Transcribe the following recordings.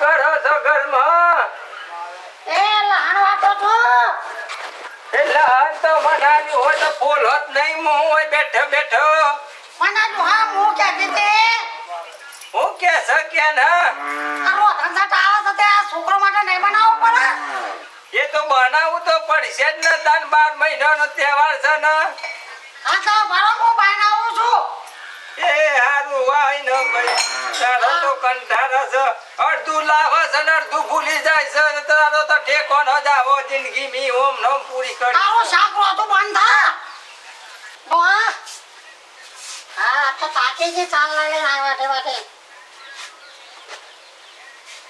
કરો છો ઘરમાં એ વાતો છો? એટલે હાલ તો મનાલી હોય તો ફૂલ હોત નહીં હું હોય બેઠો બેઠો. મને હા હું કે દીતે હું કે છે કે ના? તારો ધંધા આવે તો તે છોકરો માટે નહીં બનાવવું પડે? એ તો બનાવવું તો પડશે જ ને તાન બાર મહિનાનો તહેવાર છે ને. હા તો હું બનાવું છું. એ હારું વાય ન ભાઈ. તારો તો કંટાળા છે અડધું લાવે છે ને અડધું ભૂલી જાય છે. તારો તો ઠેકો ન જ જિંદગી મી ઓમ નોમ પૂરી કરી. તારું શાક રોતું બંધ થા હા? તો તાકી જી ચાલ લઈને વાટે. વાટે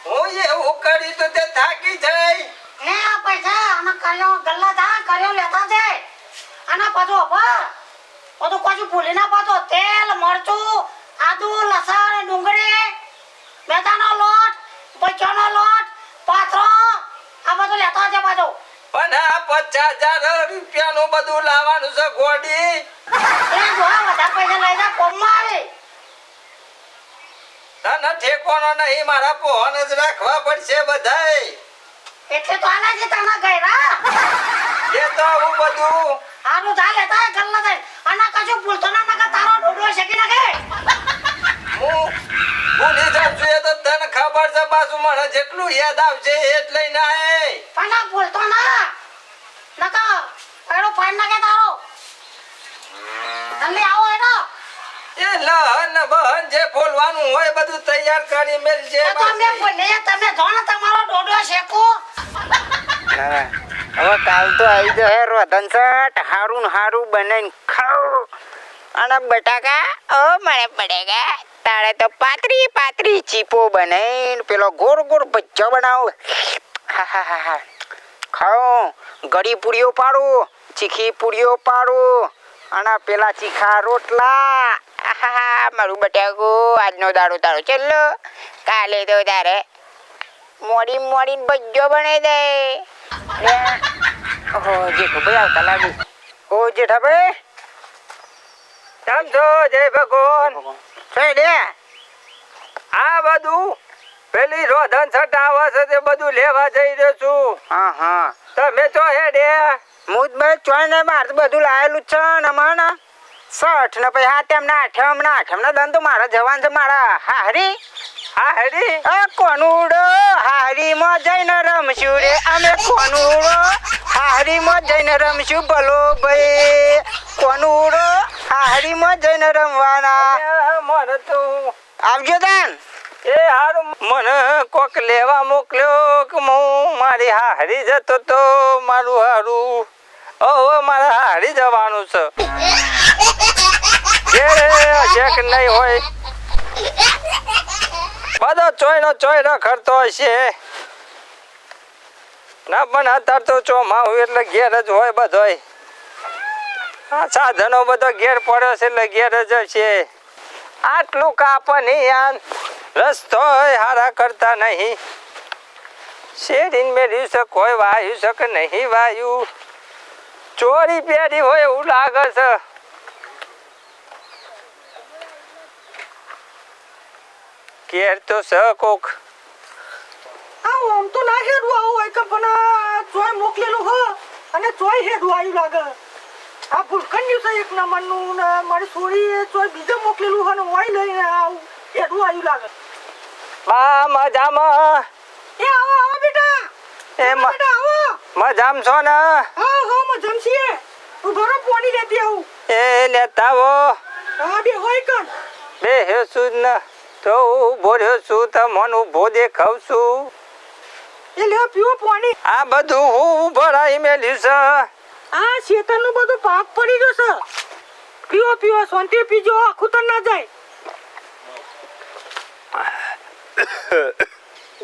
હું એવું કરી તો તે થાકી જાય. ને આ પૈસા અને કર્યો ગલ્લા થા કર્યો લેતા જાય અને પાછું અભા બધું પાછું ભૂલી ના પાછો તેલ મરચું આદુ લસણ ડુંગળી મેદાનો લોટ બચ્ચાનો લોટ પાથરો આ બધું લેતો જાય પાછું. પણ આ પચાસ હજાર રૂપિયાનું બધું લાવવાનું છે ગોડી. એ જોવા બધા પૈસા લઈ જા કોમમાં આવે. તને ઠેકોનો નહીં મારા પોહન જ રાખવા પડશે બધાય. એટલે તો આના છે તને ગયરા એ તો હું બધું આનું ચાલે લેતા ગલ્લા થાય અને કશું ભૂલતો ના નકર તારો ડોડો શકી નાખે. તને પાછું મને જેટલું યાદ આવશે એ જ લઈને આય. પણ આ ભૂલતો ના. નકર એનો ફાઈન નાખે તારો? જલ્દી આવો એનો એ લહન બહન જે ફોલવાનું હોય બધું તૈયાર કરી મેલજે એ તો તમે જોને તમારો ડોડો શેકો હવે કાલ તો આવી જશે રોધન સટ હારું ને હારું બનાવીને ખાવ અને બટાકા ઓ મને બટેકા તારે તો પાતરી પાતરી ચીપો બનાવીને પેલો ગોળ ગોળ ભજ્જો બનાવો. હા હા હા ખાઓ. ગળી પૂરીઓ પાડું. ચીખી પૂરીઓ પાડું. અને પેલા ચીખા રોટલા. આહાહા, મારું બટાકો. આજનો દાડો તારો ચલ્લો કાલે તો તારે મોડી મોડી ભજ્જો બનાવી દે. ઓહો જેઠો ભાઈ આવતા લાગુ. ઓ જેઠાભાઈ. કેમ છો જય ભગવાન. છે આ બધું પેલી રોધન છટ છે તે બધું લેવા જઈ રહ્યો છું. હા હા. તમે તો હેડે. હું બે ચોય ને તો બધું લાયેલું છે ને અમારે સઠ ને પછી હા તેમ ના આઠમ ના આઠમ ના દન તો મારા જવાન છે મારા હારી હા હેડી. આ કોનુડો હારીમાં જઈને રમશું રે. અમે કોનુડો હારીમાં જઈને રમશું ભલો ભાઈ. કોનુડો હારીમાં જઈને રમવાના. મને તો. આવજો દાન એ હારું મને કોક લેવા મોકલ્યો કે હું મારી હારી જતો તો મારું હારું. હવે મારે હારી જવાનું છે. જે કે નહીં હોય. બધો ચોયનો ચોયનો ખરતો હશે. ના પણ અત્યારે તો ચોમાવું એટલે ઘેર જ હોય બધોય. સાધનો બધો ઘેર પડ્યો છે, એટલે ઘેર જ છે. આટલું કાપની યાન રસ્તો હારા કરતા નહીં. શેરીન મેળ્યું છે, કોઈ વાયુ છે નહીં વાયુ? ચોરી પેરી હોય એવું લાગે છે. ઘેર તો છે કોક. આમ તો ના હેડવું આવું હોય કે પણ ચોય મોકલેલું હો, અને ચોય હેડવું આવ્યું લાગે. આ ભૂલકન્યું છે એક નંબરનું ને મારી છોરીએ ચોય બીજું મોકલેલું હ ને મોય લઈને આવું. હેડવું આવ્યું લાગે. બા મજામાં? એ આવો આવો બેટા. એ મ- બેટા આવો. મજામ છો ને? હા હા મજામ છીએ. ઊભો રહો પોણી લેતી આવું. એ લેતા આવો. હા બે હોય કણ. બે હેસું જ ને તો ઊભો રહ્યો છું તો મન ઊભો દેખાવ છું. એ લે પીવો પોણી. આ બધું હું ભરાઈ મેલ્યું છે. આ શેતરનું બધું પાક પડી ગયો છે પીવો પીઓ શાંતિ પીજો આખું તો ના જાય.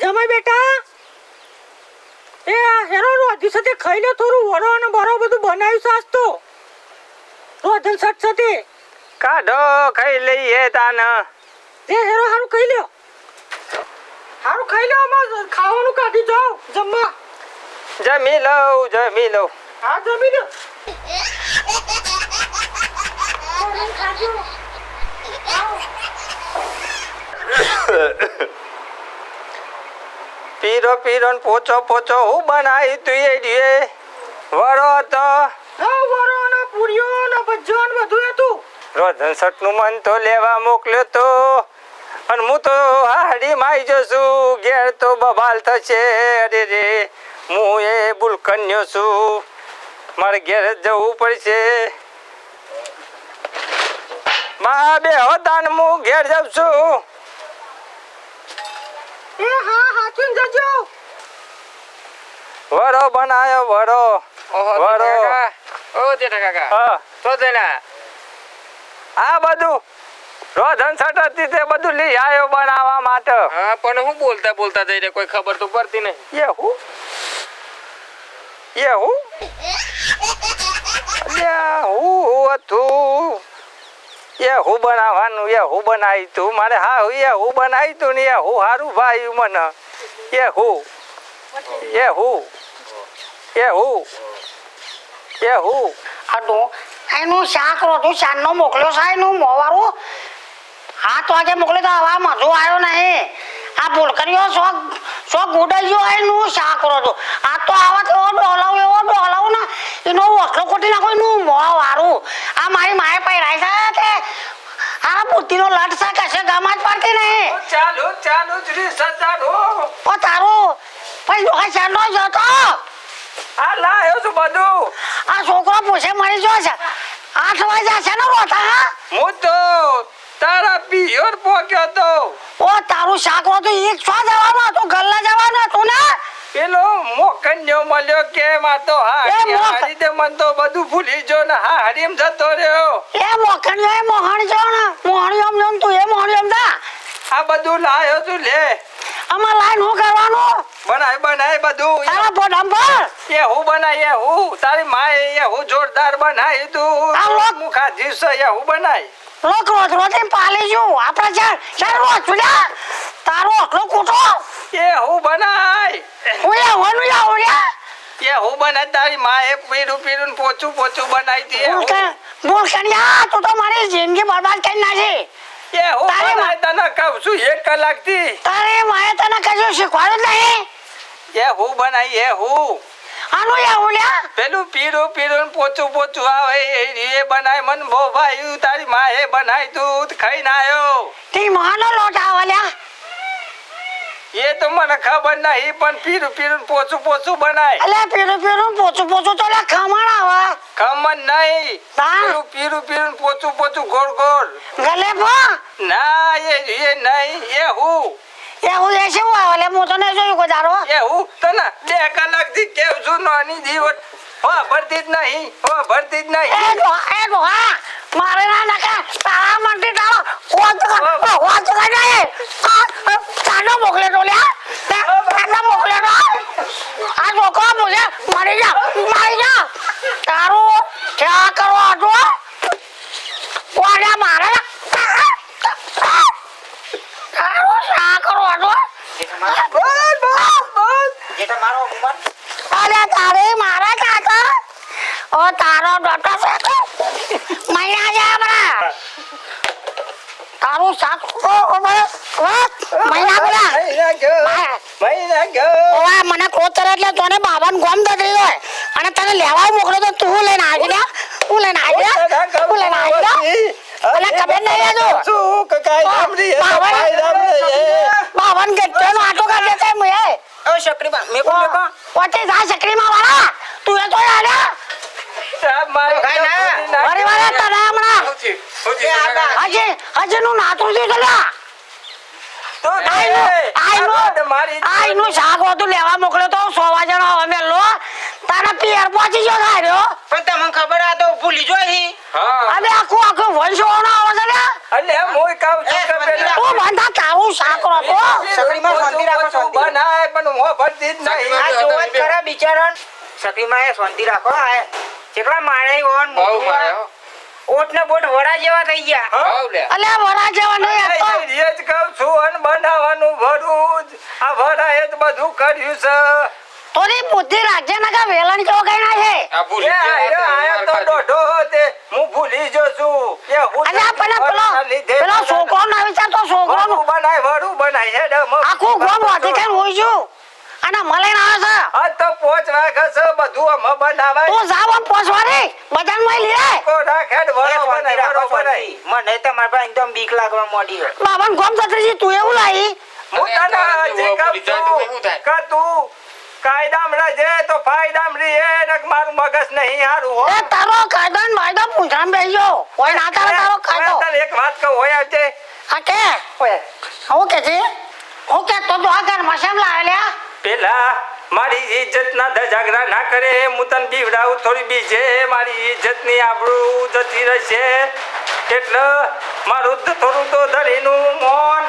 જમાઈ બેટા. એ આ હેરો રોધી સાથે ખાઈ લે થોડું વરો અને બરો બધું બનાવ્યું છે આજ તો. રોધન સટ સાથે. કાઢો ખાઈ લઈએ તાન. એ હેરો હારું ખાઈ લ્યો. હારું ખાઈ લ્યો આમાં ખાવાનું કાઢી જાઓ જમવા. જમી લઉં જમી લઉં. હા જમી લ્યો પીરો પીરો ને પોચો પોચો હું બનાવી તું એ ડીએ. વરો તો. વરો ને પૂરીઓ ને બધું હતું રોધન સટનું મન તો લેવા મોકલ્યો તો. અને હું તો હાડી માઈ જશું ઘેર તો બબાલ થશે. અરે રે હું એ બુલકન્યો છું. મારે ઘેર જ જવું પડશે. મા બે હોતા ને હું ઘેર જાઉં છું. એ હા હાચું જજો? વરો બનાયો વરો. વરો. ઓ જેઠા કાકા. હા. તો તેલા આ બધું રોધન સટતી તે બધું લઈ આવ્યો બનાવવા માટે. હા પણ હું બોલતા બોલતા જઈ રહ્યા કોઈ ખબર તો પડતી નહીં. એ હું? એ હું? હું હું એ હું બનાવવાનું એ હું બનાવી તું. મારે હા હું હું બનાવી તું ને એ હું ભાઈ મને. એ હું એ હું એ હું હું. એનું શાક રોધું શાનનો મોકલ્યો છે એનું મોવારું. હાથ વાગે મોકલ્યો તો હવા મજો આવ્યો નહીં. ભૂલકરીઓ સો ગુડાઈ ગયો એનું કરો છો આ તો આવા તો એવો ડોલાવ એવો ડોલાવ ને એનો ઓટલો કોટી નાખો એનું મોં વારું. આ મારી માએ પહેરાય છે તે. આ બુદ્ધિનો લટ છે કશે ગામાં જ પડતી નહીં. ચાલો ચાલુ જ રી સજાડો. ઓ તારું પછી ડોહા ચાંદો જતો આ લાયો છું બધું. આ છોકરો પૂછે મળી જો છે. આઠ વાગ્યા છે ને રોતા હા? હું તો તારા પિયોર પોક્યો તો. ઓ તારું શાક તો એક છો જવાનો તો ગલ્લા જવાનો તો ને? પેલો મોકન્યો મળ્યો કે માં તો હા હારી દે મન તો બધું ભૂલી જો ને હા હરીમ જતો રહ્યો. એ મોખણિયો એ મોહણ જો ને મોહણી આમ જોન તું એ મોહણી આમ જા. આ બધું લાયો તું લે. આમાં લાઈન હું કરવાનું? બનાય બનાય બધું તારા પોડામ પર એ હું બનાય એ હું તારી માએ એ હું જોરદાર બનાય તું. આ લોક- મુખા દિવસે એ હું બનાય. લોક રોજ રોજ પાલી જુ આપણે ચાર ચાર રોજ છુડ્યા તારો આટલો કૂટો એ હું બનાય. એ હું તારી માએ પીરું પીરું પોચું પોચું બનાવી દે હું મૂર્ખણિયા તું તો મારી જિંદગી બરબાદ કરી નાખી. એ હું બનાય તને કહું છું એક કલાકથી તારે માએ તને કશું શીખવાડ્યું નહીં. એ હું બનાય એ હું. આનું યા ઓલ્યા પેલું પીરું પીરું પોચું પોચું આવે એ- બનાય. મન બો ભાઈ તારી માએ બનાય તું ખાઈ આવ્યો તે મહાનો લોટ આવલ્યા એ તો મને ખબર નહીં પણ પીરું પીરું પોચું પોચું બનાય. અલે પીરું પીરું પોચું પોચું તો લે ખમણ આવે. ખમણ નહીં પીરું પીરું ને પોચું પોચું ગોળ ગોળ. ગલે ના એ એ નહીં એ હું. એવું એ શું આવે? હું તો નહીં જોયું ગજારો એ હું તને બે કલાકથી કેવું છું નાની દિવસ? હો ભરતી જ નહીં હો ભરતી જ એ નહીં ડો એ ડો હા મારે ના નકા તારા મંટી તારો કોત કા કોત કા તાનો મોકલે તો લ્યા તાનો મોકલે તો આ છોકરો મુજે મરી જા મરી જા તારું ક્યાં કરો આટો કોને મારે તારું શા કરો આટો બોલ બોલ બોલ જેઠા મારો ઉંમર અરે તારે મારા કાકા ઓ તારો ડોટો છે મહિના છે હમણાં તારું શાક ઓ ઓ મહિના પેલા મહિના ગયો. મહિના ગયો. ઓવા મને કોતર એટલે તને બાબાન ગોમ દગરી હોય. અને તને લેવા મોકલો તો તું લઈને આવી લે હું લઈને આવી લે હું લઈને આવી લે અલે કબે નહીં આજો શું કે કાંઈ રામ રી એ તો બાવન- કાંઈ રામ રી એ. બાબાને ગટ્ટાનો આટો કાઢે છે મુએ ઓ શકરીબા મેકો મેકો પોતે જા સકરીમાં વાળા તું એ તો આડા સાહેબ, મારે ના. નાખી. વાળા તને કાકા હજી હજી નું નાતું થયું ચલ્યા તો આઈનું એ, આ રોડ આઈનું મારી આઈનું શાક હતું લેવા મોકલ્યો તો સો વાગ્યાનો હવે મેલો તારા પિયર પહોંચી ગયો થાર્યો પણ તમને ખબર આ તો ભૂલી જોઈ હા. હવે આખું આખું વંશ હોવાનો આવે છે લ્યા. એટલે એમ હું કહું છું કે એ, પેલા. તું બંધા તારું શાક હતો સકડીમાં શાંતિ રાખો, શાંતિ. બનાય પણ હું ભરતી જ નહીં આ જોવા ખરા બિચારા શકરીમાં શાંતિ રાખો આ જેટલા મારે ઓન હો. ઓટ ને બોટ વડા જેવા થઈ ગયા. અલે વરા જેવા નહીં એ જ કહું છું અન બનાવવાનું ભરું આ વડા એ જ બધું કર્યું છે. તોરી બુદ્ધિ રાજ્ય ને કે વેલણ જો કઈ ના છે? આ ભૂલી ગયો, આયા તો ડોઢો તે હું ભૂલી જો છું. એ હું અલ્યા પણ પેલો પેલો છોકરો ના વિચારતો છોકરો નું બનાય વડું બનાય. હેડ આખું ગોમ વાટી થઈને હોય છું અને મળે આવે છે. આ તો પોચ વાગે છે બધું અમે બનાવે. તું જાવ આમ બજારમાં લઈ લે કો રાખે ને એ વરો શાંતિ બનાય, રાખો, વરો બનાય. મને તમારા પાસે એકદમ બીક લાગવા માંડી છે. ગોમ છત્રીજી તું એવું લાઈ? હું તને જે કહું કા તું કાયદામાં રહેજે તો ફાયદામાં રહીએ ને કે મારું મગજ નહીં હારું હો. એ તારો કાયદા ને ફાયદા પૂછામ બેજો કોઈ ના તારો તારો કાયદો. તને એક વાત કહું હોય આજે હા કે? હું કે છે હું કે તો તો આ ઘરમાં શેમ લાવે લ્યા પેલા મારી ઇજ્જત ના ધજાગરા ના કરે, હું તને બીવડાવું, થોડી બીજે મારી ઇજ્જતની આબરૂ જતી રહેશે. એટલે મારું થોડું તો ધરીનું મોન.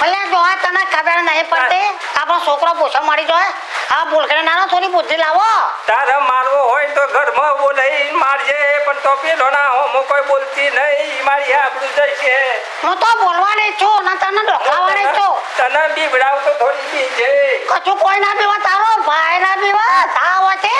ભલે જો તને ખબર નહીં પડતી? આપણો છોકરો પૂછો મળી જોય? આ બોલખડે નાનો થોડી બુદ્ધિ લાવો. તારે મારવો હોય તો ઘરમાં બોલાઈ મારજે પણ તો પેલો ના હોમો કોઈ બોલતી નહીં. મારી આપણું જશે હું તો બોલવાની છું ના તને ડોકલાવાની છું. તને બીબડાવ તો થોડી બીજે. કશું કોઈ ના બીવા તારો ભાઈ ના બીવા તાવ છે